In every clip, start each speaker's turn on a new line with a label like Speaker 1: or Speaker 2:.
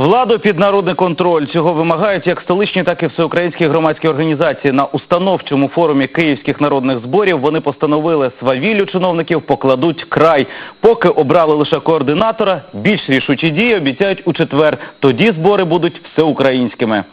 Speaker 1: Владу під народний контроль цього вимагають як столичні, так і всеукраїнські громадські організації. На установчому форумі київських народних зборів вони постановили свавіллю чиновників покладуть край. Поки обрали лише координатора, більш рішучі дії обіцяють у четвер. Тоді збори будуть всеукраїнськими.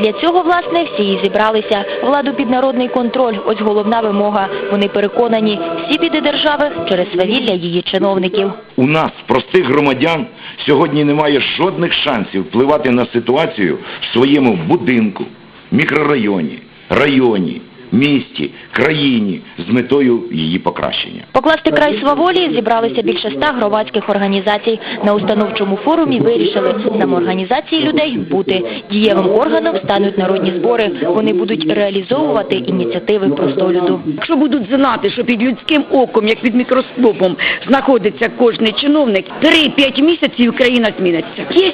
Speaker 2: Для цього, власне, всі і зібралися. Владу під народний контроль – ось головна вимога. Вони переконані, всі біди держави через свавілля її чиновників.
Speaker 3: У нас, простих громадян, сьогодні немає жодних шансів впливати на ситуацію в своєму будинку, мікрорайоні, районі, місті, країні з метою її покращення.
Speaker 2: Покласти край сваволі зібралися більше ста громадських організацій. На установчому форумі вирішили самоорганізації людей бути. Дієвим органом стануть народні збори. Вони будуть реалізовувати ініціативи простолюду.
Speaker 4: Якщо будуть знати, що під людським оком, як під мікроскопом, знаходиться кожний чиновник, 3-5 місяців країна зміниться. Є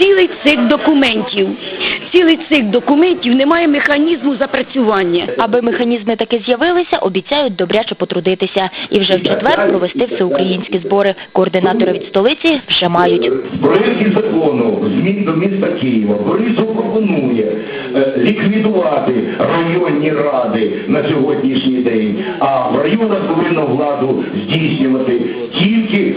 Speaker 4: цілий цих документів. Цілий цих документів немає механізму запрацювання.
Speaker 2: Аби механізми таки з'явилися, обіцяють добряче потрудитися. І вже в четвер провести всеукраїнські збори. Координатори від столиці вже мають.
Speaker 5: В проєкті закону змін до міста Києва Борисов пропонує е, ліквідувати районні ради на сьогоднішній день, а в районах повинна владу здійснювати тільки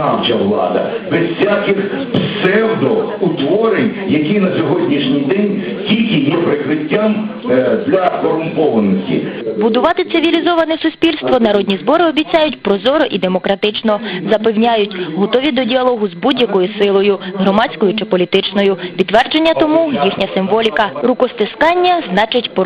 Speaker 5: виконавча влада, без всяких псевдоутворень, які на сьогоднішній день тільки є прикриттям е, для корумпованості.
Speaker 2: Будувати цивілізоване суспільство народні збори обіцяють прозоро і демократично. Запевняють, готові до діалогу з будь-якою силою, громадською чи політичною. Підтвердження тому їхня символіка. Рукостискання значить порозуміння.